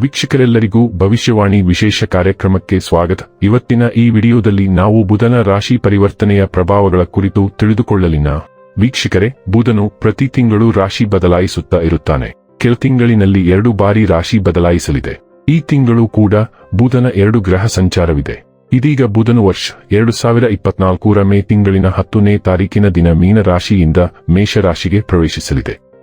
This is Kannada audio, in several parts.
ವೀಕ್ಷಕರೆಲ್ಲರಿಗೂ ಭವಿಷ್ಯವಾಣಿ ವಿಶೇಷ ಕಾರ್ಯಕ್ರಮಕ್ಕೆ ಸ್ವಾಗತ. ಇವತ್ತಿನ ಈ ವಿಡಿಯೋದಲ್ಲಿ ನಾವು ಬುಧನ ರಾಶಿ ಪರಿವರ್ತನೆಯ ಪ್ರಭಾವಗಳ ಕುರಿತು ತಿಳಿದುಕೊಳ್ಳಲಿನ. ವೀಕ್ಷಕರೇ, ಬುಧನು ಪ್ರತಿ ತಿಂಗಳು ರಾಶಿ ಬದಲಾಯಿಸುತ್ತಾ ಇರುತ್ತಾನೆ. ಕೆಲ ತಿಂಗಳಿನಲ್ಲಿ ಎರಡು ಬಾರಿ ರಾಶಿ ಬದಲಾಯಿಸಲಿದೆ. ಈ ತಿಂಗಳು ಕೂಡ ಬುಧನ ಎರಡು ಗ್ರಹ ಸಂಚಾರವಿದೆ. ಇದೀಗ ಬುಧನು ವರ್ಷ ಎರಡು ಸಾವಿರ ಇಪ್ಪತ್ನಾಲ್ಕರ ಮೇ ತಿಂಗಳಿನ ಹತ್ತನೇ ತಾರೀಕಿನ ದಿನ ಮೀನ ರಾಶಿಯಿಂದ ಮೇಷರಾಶಿಗೆ ಪ್ರವೇಶಿಸಲಿದೆ.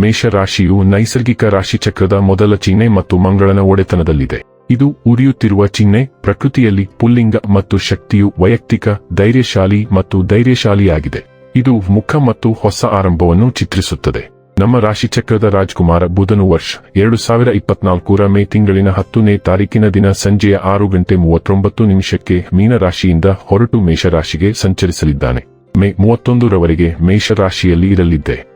ಮೇಷರಾಶಿಯು ನೈಸರ್ಗಿಕ ರಾಶಿಚಕ್ರದ ಮೊದಲ ಚಿಹ್ನೆ ಮತ್ತು ಮಂಗಳನ ಒಡೆತನದಲ್ಲಿದೆ. ಇದು ಉರಿಯುತ್ತಿರುವ ಚಿಹ್ನೆ, ಪ್ರಕೃತಿಯಲ್ಲಿ ಪುಲ್ಲಿಂಗ ಮತ್ತು ಶಕ್ತಿಯು ವೈಯಕ್ತಿಕ, ಧೈರ್ಯಶಾಲಿ ಮತ್ತು ಧೈರ್ಯಶಾಲಿಯಾಗಿದೆ. ಇದು ಮುಖ ಮತ್ತು ಹೊಸ ಆರಂಭವನ್ನು ಚಿತ್ರಿಸುತ್ತದೆ. ನಮ್ಮ ರಾಶಿಚಕ್ರದ ರಾಜ್ಕುಮಾರ ಬುಧನು ವರ್ಷ ಎರಡು ಸಾವಿರ ಇಪ್ಪತ್ನಾಲ್ಕರ ಮೇ ತಿಂಗಳಿನ ಹತ್ತನೇ ತಾರೀಕಿನ ದಿನ ಸಂಜೆಯ ಆರು ಗಂಟೆ ಮೂವತ್ತೊಂಬತ್ತು ನಿಮಿಷಕ್ಕೆ ಮೀನರಾಶಿಯಿಂದ ಹೊರಟು ಮೇಷರಾಶಿಗೆ ಸಂಚರಿಸಲಿದ್ದಾನೆ. ಮೇ ಮೂವತ್ತೊಂದರವರೆಗೆ ಮೇಷರಾಶಿಯಲ್ಲಿ ಇರಲಿದ್ದೆ.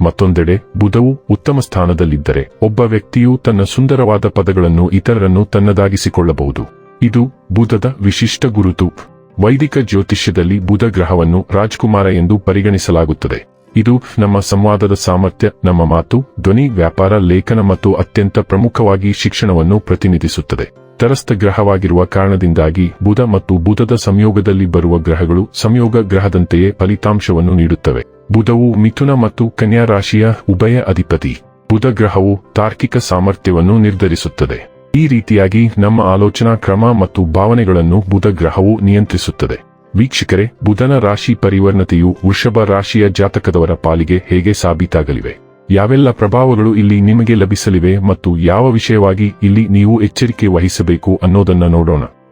ಮತ್ತೊಂದೆಡೆ, ಬುಧವು ಉತ್ತಮ ಸ್ಥಾನದಲ್ಲಿದ್ದರೆ, ಒಬ್ಬ ವ್ಯಕ್ತಿಯು ತನ್ನ ಸುಂದರವಾದ ಪದಗಳನ್ನು ಇತರರನ್ನು ತನ್ನದಾಗಿಸಿಕೊಳ್ಳಬಹುದು. ಇದು ಬುಧದ ವಿಶಿಷ್ಟ ಗುರುತು. ವೈದಿಕ ಜ್ಯೋತಿಷ್ಯದಲ್ಲಿ ಬುಧ ಗ್ರಹವನ್ನು ರಾಜ್ಕುಮಾರ ಎಂದು ಪರಿಗಣಿಸಲಾಗುತ್ತದೆ. ಇದು ನಮ್ಮ ಸಂವಾದದ ಸಾಮರ್ಥ್ಯ, ನಮ್ಮ ಮಾತು, ಧ್ವನಿ, ವ್ಯಾಪಾರ, ಲೇಖನ ಮತ್ತು ಅತ್ಯಂತ ಪ್ರಮುಖವಾಗಿ ಶಿಕ್ಷಣವನ್ನು ಪ್ರತಿನಿಧಿಸುತ್ತದೆ. ತರಸ್ಥ ಗ್ರಹವಾಗಿರುವ ಕಾರಣದಿಂದಾಗಿ ಬುಧ ಮತ್ತು ಬುಧದ ಸಂಯೋಗದಲ್ಲಿ ಬರುವ ಗ್ರಹಗಳು ಸಂಯೋಗ ಗ್ರಹದಂತೆಯೇ ಫಲಿತಾಂಶವನ್ನು ನೀಡುತ್ತವೆ. ಬುಧವು ಮಿಥುನ ಮತ್ತು ಕನ್ಯಾ ರಾಶಿಯ ಉಭಯ ಅಧಿಪತಿ. ಬುಧ ಗ್ರಹವು ತಾರ್ಕಿಕ ಸಾಮರ್ಥ್ಯವನ್ನು ನಿರ್ಧರಿಸುತ್ತದೆ. ಈ ರೀತಿಯಾಗಿ ನಮ್ಮ ಆಲೋಚನಾ ಕ್ರಮ ಮತ್ತು ಭಾವನೆಗಳನ್ನು ಬುಧ ಗ್ರಹವು ನಿಯಂತ್ರಿಸುತ್ತದೆ. ವೀಕ್ಷಕರೇ, ಬುಧನ ರಾಶಿ ಪರಿವರ್ಣತೆಯು ವೃಷಭ ರಾಶಿಯ ಜಾತಕದವರ ಪಾಲಿಗೆ ಹೇಗೆ ಸಾಬೀತಾಗಲಿವೆ? ಯಾವೆಲ್ಲ ಪ್ರಭಾವಗಳು ಇಲ್ಲಿ ನಿಮಗೆ ಲಭಿಸಲಿವೆ ಮತ್ತು ಯಾವ ವಿಷಯವಾಗಿ ಇಲ್ಲಿ ನೀವು ಎಚ್ಚರಿಕೆ ವಹಿಸಬೇಕು ಅನ್ನೋದನ್ನ ನೋಡೋಣ.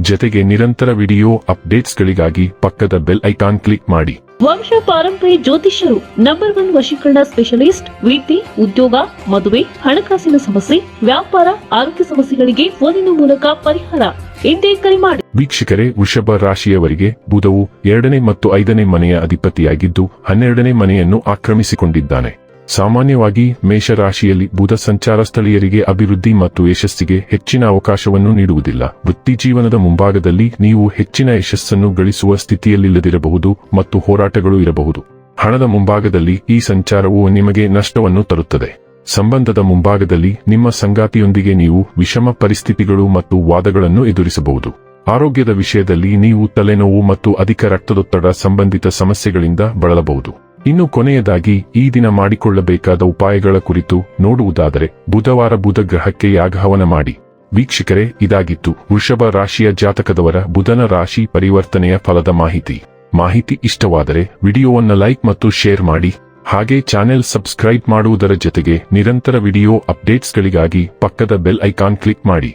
ಜತೆಗೆ ನಿರಂತರ ವಿಡಿಯೋ ಅಪ್ಡೇಟ್ಸ್ಗಳಿಗಾಗಿ ಪಕ್ಕದ ಬೆಲ್ ಐಕಾನ್ ಕ್ಲಿಕ್ ಮಾಡಿ. ವಂಶ ಪಾರಂಪರಿ ಜ್ಯೋತಿಷ್ಯರು ನಂಬರ್ ಒನ್ ವಶೀಕರಣ ಸ್ಪೆಷಲಿಸ್ಟ್ ವಿದ್ಯೆ ಉದ್ಯೋಗ ಮದುವೆ ಹಣಕಾಸಿನ ಸಮಸ್ಯೆ ವ್ಯಾಪಾರ ಆರೋಗ್ಯ ಸಮಸ್ಯೆಗಳಿಗೆ ಫೋನಿನ ಮೂಲಕ ಪರಿಹಾರ ಎಂದೇ ಕರೆ ಮಾಡಿ. ವೀಕ್ಷಕರೇ ವೃಷಭ ರಾಶಿಯವರಿಗೆ ಬುಧವು ಎರಡನೇ ಮತ್ತು ಐದನೇ ಮನೆಯ ಅಧಿಪತಿಯಾಗಿದ್ದು ಹನ್ನೆರಡನೇ ಮನೆಯನ್ನು ಆಕ್ರಮಿಸಿಕೊಂಡಿದ್ದಾನೆ. ಸಾಮಾನ್ಯವಾಗಿ ಮೇಷರಾಶಿಯಲ್ಲಿ ಬುಧ ಸಂಚಾರ ಸ್ಥಳೀಯರಿಗೆ ಅಭಿವೃದ್ಧಿ ಮತ್ತು ಯಶಸ್ಸಿಗೆ ಹೆಚ್ಚಿನ ಅವಕಾಶವನ್ನು ನೀಡುವುದಿಲ್ಲ. ವೃತ್ತಿಜೀವನದ ಮುಂಭಾಗದಲ್ಲಿ ನೀವು ಹೆಚ್ಚಿನ ಯಶಸ್ಸನ್ನು ಗಳಿಸುವ ಸ್ಥಿತಿಯಲ್ಲಿಲ್ಲದಿರಬಹುದು ಮತ್ತು ಹೋರಾಟಗಳು ಇರಬಹುದು. ಹಣದ ಮುಂಭಾಗದಲ್ಲಿ ಈ ಸಂಚಾರವು ನಿಮಗೆ ನಷ್ಟವನ್ನು ತರುತ್ತದೆ. ಸಂಬಂಧದ ಮುಂಭಾಗದಲ್ಲಿ ನಿಮ್ಮ ಸಂಗಾತಿಯೊಂದಿಗೆ ನೀವು ವಿಷಮ ಪರಿಸ್ಥಿತಿಗಳು ಮತ್ತು ವಾದಗಳನ್ನು ಎದುರಿಸಬಹುದು. ಆರೋಗ್ಯದ ವಿಷಯದಲ್ಲಿ ನೀವು ತಲೆನೋವು ಮತ್ತು ಅಧಿಕ ರಕ್ತದೊತ್ತಡ ಸಂಬಂಧಿತ ಸಮಸ್ಯೆಗಳಿಂದ ಬಳಲಬಹುದು. ಇನ್ನು ಕೊನೆಯದಾಗಿ ಈ ದಿನ ಮಾಡಿಕೊಳ್ಳಬೇಕಾದ ಉಪಾಯಗಳ ಕುರಿತು ನೋಡುವುದಾದರೆ ಬುಧವಾರ ಬುಧ ಗ್ರಹಕ್ಕೆ ಯಾಗಹವನ ಮಾಡಿ. ವೀಕ್ಷಕರೇ, ಇದಾಗಿತ್ತು. ವೃಷಭ ರಾಶಿಯ ಜಾತಕದವರ ಬುಧನ ರಾಶಿ ಪರಿವರ್ತನೆಯ ಫಲದ ಮಾಹಿತಿ. ಮಾಹಿತಿ ಇಷ್ಟವಾದರೆ ವಿಡಿಯೋವನ್ನು ಲೈಕ್ ಮತ್ತು ಶೇರ್ ಮಾಡಿ. ಹಾಗೆ ಚಾನೆಲ್ ಸಬ್ಸ್ಕ್ರೈಬ್ ಮಾಡುವುದರ ಜೊತೆಗೆ ನಿರಂತರ ವಿಡಿಯೋ ಅಪ್ಡೇಟ್ಸ್ಗಳಿಗಾಗಿ ಪಕ್ಕದ ಬೆಲ್ ಐಕಾನ್ ಕ್ಲಿಕ್ ಮಾಡಿ.